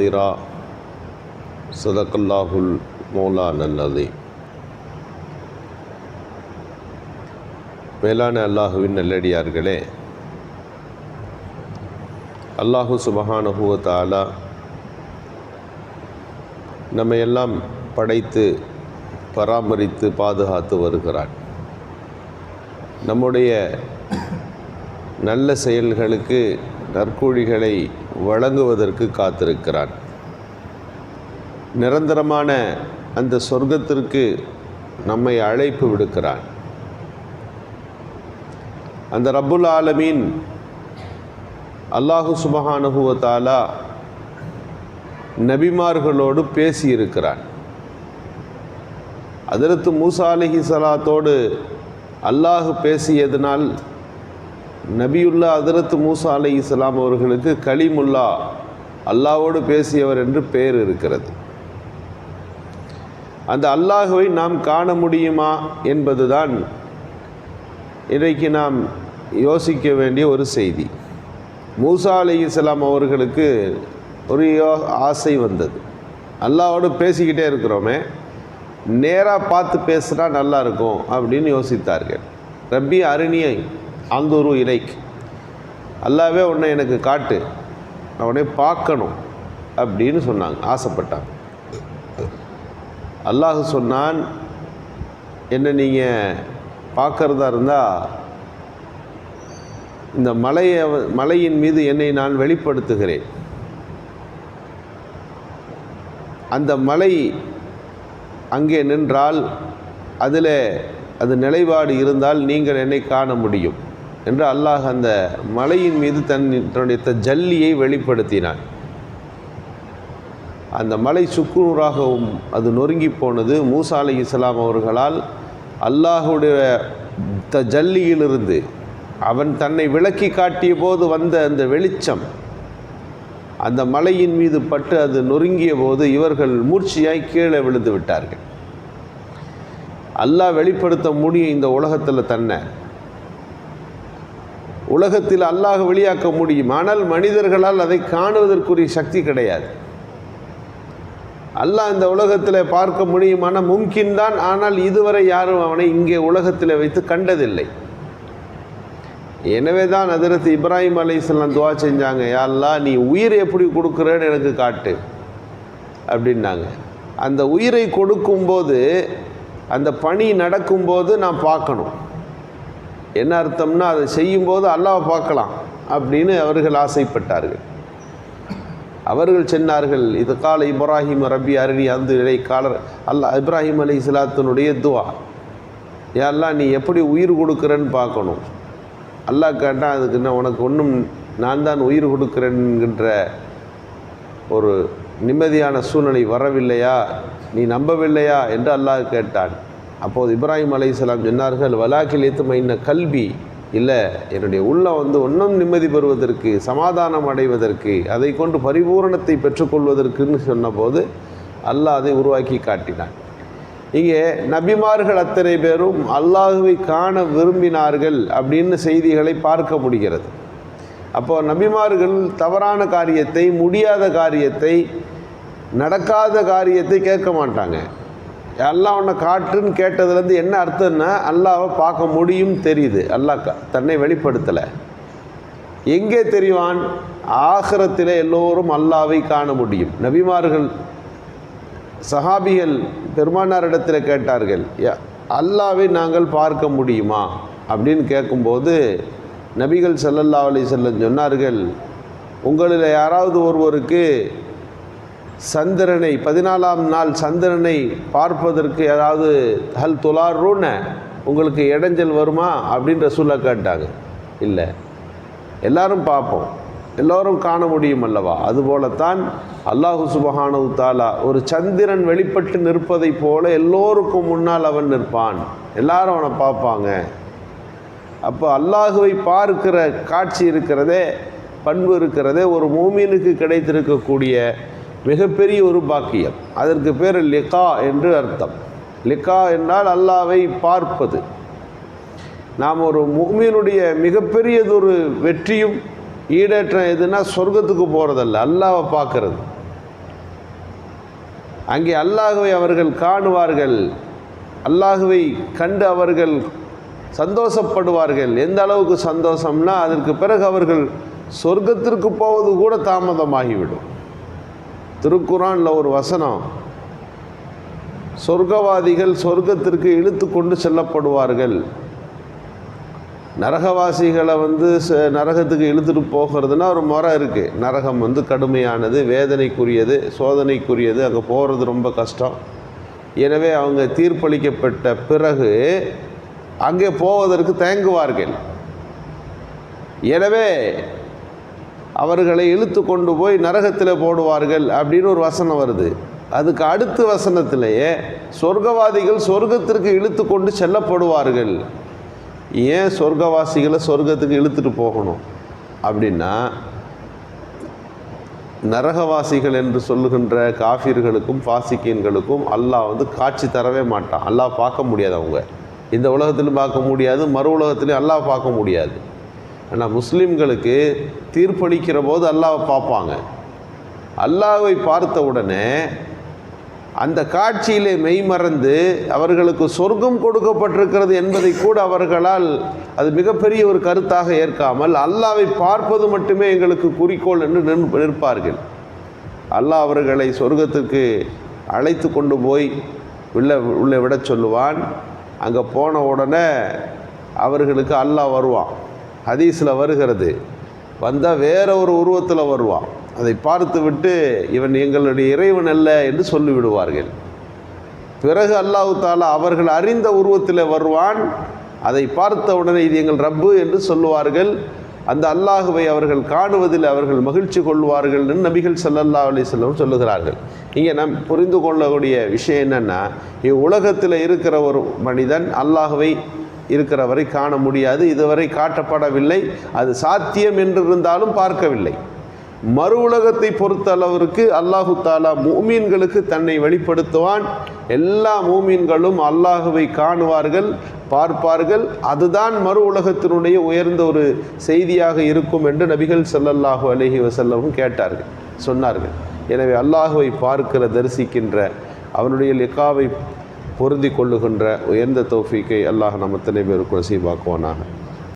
நாதிரா. சதக்கல்லாஹுல் மோலா நல்லது. மேலான அல்லாஹுவின் நல்லடியார்களே அல்லாஹு சுபஹானஹுவ தாலா நம்ம எல்லாம் படைத்து பராமரித்து பாதுகாத்து வருகிறான். நம்முடைய நல்ல செயல்களுக்கு நற்கூழிகளை வழங்குவதற்கு காத்திருக்கிறான். நிரந்தரமான அந்த சொர்க்கத்திற்கு நம்மை அழைப்பு விடுக்கிறான். அந்த ரப்புல் ஆலமீன் அல்லாஹு சுபஹானுகுவத்தாலா நபிமார்களோடு பேசியிருக்கிறான். அதிரத்து மூசா அலிஹி சலாத்தோடு அல்லாஹு பேசியதனால் நபியுல்லா அதிரத்து மூசா அலி இஸ்லாம் அவர்களுக்கு கலிமுல்லா அல்லாவோடு பேசியவர் என்று பெயர் இருக்கிறது. அந்த அல்லாஹுவை நாம் காண முடியுமா என்பதுதான் இன்றைக்கு நாம் யோசிக்க வேண்டிய ஒரு செய்தி. மூசா அலி இஸ்லாம் அவர்களுக்கு ஒரு யோ ஆசை வந்தது. அல்லாவோடு பேசிக்கிட்டே இருக்கிறோமே நேராக பார்த்து பேசுனா நல்லா இருக்கும் அப்படின்னு யோசித்தார்கள். ரப்பி அருணியை அந்தூரு இலைக்கு அல்லாவே உன்னை எனக்கு காட்டு. நான் உடனே பார்க்கணும் அப்படின்னு சொன்னாங்க ஆசைப்பட்டாங்க. அல்லாஹ் சொன்னான் என்ன நீங்கள் பார்க்குறதா இருந்தால் இந்த மலையை மலையின் மீது என்னை நான் வெளிப்படுத்துகிறேன். அந்த மலை அங்கே நின்றால் அதில் அது நிலைப்பாடு இருந்தால் நீங்கள் என்னை காண முடியும். என்று அல்லாஹ் அந்த மலையின் மீது தன் தன்னுடைய ஜல்லியை வெளிப்படுத்தினான். அந்த மலை சுக்குநூறாகவும் அது நொறுங்கி போனது மூசா அலி இஸ்லாம் அவர்களால் அல்லாஹுடைய த ஜல்லியிலிருந்து அவன் தன்னை விளக்கி காட்டிய போது வந்த அந்த வெளிச்சம் அந்த மலையின் மீது பட்டு அது நொறுங்கிய போது இவர்கள் மூர்ச்சியாய் கீழே விழுந்து விட்டார்கள். அல்லாஹ் வெளிப்படுத்த முடியும் இந்த உலகத்தில் தன்னை. உலகத்தில் அல்லாஹ் வெளியாக்க முடியும். ஆனால் மனிதர்களால் அதை காணுவதற்குரிய சக்தி கிடையாது. அல்லாஹ் இந்த உலகத்தில் பார்க்க முடியுமான மும்கின் தான். ஆனால் இதுவரை யாரும் அவனை இங்கே உலகத்தில் வைத்து கண்டதில்லை. எனவே தான் அதிரத்து இப்ராஹிம் அலிஸ்லாம் துவா செஞ்சாங்க. யாரெல்லாம் நீ உயிர் எப்படி கொடுக்குறேன்னு எனக்கு காட்டு அப்படின்னாங்க. அந்த உயிரை கொடுக்கும்போது அந்த பணி நடக்கும்போது நான் பார்க்கணும். என்ன அர்த்தம்னா அதை செய்யும்போது அல்லாவை பார்க்கலாம் அப்படின்னு அவர்கள் ஆசைப்பட்டார்கள். அவர்கள் சென்னார்கள் இது கால இப்ராஹிம் ரபி அருணி அந்த இலை காலர் அல்லா இப்ராஹிம் அலி இஸ்லாத்தினுடைய துவா. ஏல்லாம் நீ எப்படி உயிர் கொடுக்குறேன்னு பார்க்கணும். அல்லாஹ் கேட்டால் அதுக்கு என்ன உனக்கு ஒன்றும் நான் தான் உயிர் கொடுக்குறேன்கின்ற ஒரு நிம்மதியான சூழ்நிலை வரவில்லையா? நீ நம்பவில்லையா? என்று அல்லாஹ் கேட்டான். அப்போது இப்ராஹிம் அலை இஸ்லாம் சொன்னார்கள் வலாக்கில் ஏத்தும இன்ன கல்வி இல்லை என்னுடைய உள்ளம் வந்து ஒன்றும் நிம்மதி பெறுவதற்கு சமாதானம் அடைவதற்கு அதை கொண்டு பரிபூரணத்தை பெற்றுக்கொள்வதற்குன்னு சொன்னபோது அல்லாஹ் அதை உருவாக்கி காட்டினான். இங்கே நபிமார்கள் அத்தனை பேரும் அல்லாஹுவை காண விரும்பினார்கள் அப்படின்னு செய்திகளை பார்க்க முடிகிறது. அப்போது நபிமார்கள் தவறான காரியத்தை முடியாத காரியத்தை நடக்காத காரியத்தை கேட்க மாட்டாங்க. அல்லாஹ் உன்னை காட்டுன்னு கேட்டதுலேருந்து என்ன அர்த்தம்னா அல்லாவை பார்க்க முடியும் தெரியுது. அல்லாஹ் தன்னை வெளிப்படுத்தலை. எங்கே தெரிவான் ஆகரத்தில் எல்லோரும் அல்லாவை காண முடியும். நபிமார்கள் சஹாபிகள் பெருமானாரிடத்தில் கேட்டார்கள் அல்லாவை நாங்கள் பார்க்க முடியுமா? அப்படின்னு கேட்கும்போது நபிகள் சல்லல்லா அலி செல்லம் சொன்னார்கள் உங்களில் யாராவது ஒருவருக்கு சந்திரனை பதினாலாம் நாள் சந்திரனை பார்ப்பதற்கு ஏதாவது ஹல் துலாருன்ன உங்களுக்கு இடைஞ்சல் வருமா? அப்படின்ற சொல்ல கேட்டாங்க. இல்லை. எல்லாரும் பார்ப்போம். எல்லோரும் காண முடியும் அல்லவா? அதுபோலத்தான் அல்லாஹு சுபஹானு தாலா ஒரு சந்திரன் வெளிப்பட்டு நிற்பதைப் போல எல்லோருக்கும் முன்னால் அவன் நிற்பான். எல்லாரும் அவனை பார்ப்பாங்க. அப்போ அல்லாஹுவை பார்க்கிற காட்சி இருக்கிறதே பண்பு இருக்கிறதே ஒரு மூமினுக்கு கிடைத்திருக்கக்கூடிய மிகப்பெரிய ஒரு பாக்கியம். அதற்கு பேர் லிகா என்று அர்த்தம். லிகா என்றால் அல்லாவை பார்ப்பது. நாம் ஒரு முகமீனுடைய மிகப்பெரியதொரு வெற்றியும் ஈடேற்றம் எதுனா சொர்க்கத்துக்கு போகிறதல்ல அல்லாவை பார்க்கறது. அங்கே அல்லாஹுவை அவர்கள் காணுவார்கள். அல்லாஹுவை கண்டு அவர்கள் சந்தோஷப்படுவார்கள். எந்த அளவுக்கு சந்தோஷம்னா அதற்கு பிறகு அவர்கள் சொர்க்கத்திற்கு போவது கூட தாமதமாகிவிடும். திருக்குறானில் ஒரு வசனம் சொர்க்கவாதிகள் சொர்க்கத்திற்கு இழுத்து கொண்டு செல்லப்படுவார்கள். நரகவாசிகளை வந்து ச- நரகத்துக்கு இழுத்துட்டு போகிறதுனா ஒரு முறை இருக்குது நரகம் வந்து கடுமையானது வேதனைக்குரியது சோதனைக்குரியது அங்கே போகிறது ரொம்ப கஷ்டம். எனவே அவங்க தீர்ப்பளிக்கப்பட்ட பிறகு அங்கே போவதற்கு தயங்குவார்கள் எனவே அவர்களை இழுத்து கொண்டு போய் நரகத்தில் போடுவார்கள் அப்படின்னு ஒரு வசனம் வருது. அதுக்கு அடுத்த வசனத்திலேயே சொர்க்கவாதிகள் சொர்க்கத்திற்கு இழுத்து கொண்டு செல்லப்படுவார்கள். ஏன் சொர்க்கவாசிகளை சொர்க்கத்துக்கு இழுத்துட்டு போகணும்? அப்படின்னா நரகவாசிகள் என்று சொல்லுகின்ற காஃபிர்களுக்கும் பாசிக்கியன்களுக்கும் அல்லாஹ் வந்து காட்சி தரவே மாட்டான். அல்லாஹ் பார்க்க முடியாது அவங்க. இந்த உலகத்திலும் பார்க்க முடியாது மறு உலகத்திலையும் அல்லாஹ் பார்க்க முடியாது. ஆனால் முஸ்லீம்களுக்கு தீர்ப்பளிக்கிற போது அல்லாவை பார்ப்பாங்க. அல்லாவை பார்த்த உடனே அந்த காட்சியிலே மெய்மறந்து அவர்களுக்கு சொர்க்கம் கொடுக்கப்பட்டிருக்கிறது என்பதை கூட அவர்களால் அது மிகப்பெரிய ஒரு கருத்தாக ஏற்காமல் அல்லாவை பார்ப்பது மட்டுமே எங்களுக்கு குறிக்கோள் என்று நின்- நிற்பார்கள். அல்லாஹ் அவர்களை சொர்க்கத்துக்கு அழைத்து கொண்டு போய் உள்ள உள்ளே விட சொல்லுவான். அங்கே போன உடனே அவர்களுக்கு அல்லாஹ் வருவான். ஹதீஸில் வருகிறது. வந்தால் வேற ஒரு உருவத்தில் வருவான். அதை பார்த்து விட்டு இவன் எங்களுடைய இறைவன் அல்ல என்று சொல்லிவிடுவார்கள். பிறகு அல்லாஹு தாலா அவர்கள் அறிந்த உருவத்தில் வருவான். அதை பார்த்த உடனே இது எங்கள் ரப்பு என்று சொல்லுவார்கள். அந்த அல்லாஹுவை அவர்கள் காணுவதில் அவர்கள் மகிழ்ச்சி கொள்வார்கள் என்று நபிகள் சல்லல்லா அலைஹி சொல்லுகிறார்கள். இங்கே நாம் புரிந்து கொள்ளக்கூடிய விஷயம் என்னென்னா இவ்வுலகத்தில் இருக்கிற ஒரு மனிதன் அல்லாஹுவை இருக்கிறவரை காண முடியாது. இதுவரை காட்டப்படவில்லை. அது சாத்தியம் என்றிருந்தாலும் பார்க்கவில்லை. மறு உலகத்தை பொறுத்த அளவிற்கு அல்லாஹு தாலா மூமீன்களுக்கு தன்னை வெளிப்படுத்துவான். எல்லா மூமீன்களும் அல்லாஹுவை காணுவார்கள் பார்ப்பார்கள். அதுதான் மறு உலகத்தினுடைய உயர்ந்த ஒரு செய்தியாக இருக்கும் என்று நபிகள் சல்லல்லாஹு அலஹி வசல்லமும் கேட்டார்கள் சொன்னார்கள். எனவே அல்லாஹுவை பார்க்கிற தரிசிக்கின்ற அவனுடைய லிக்காவை பொருந்தி கொள்ளுகின்ற உயர்ந்த தௌஃபீக்கை அல்லாஹ் நம்ம அத்தனை பேருக்கு நசீபாக்குவானாக.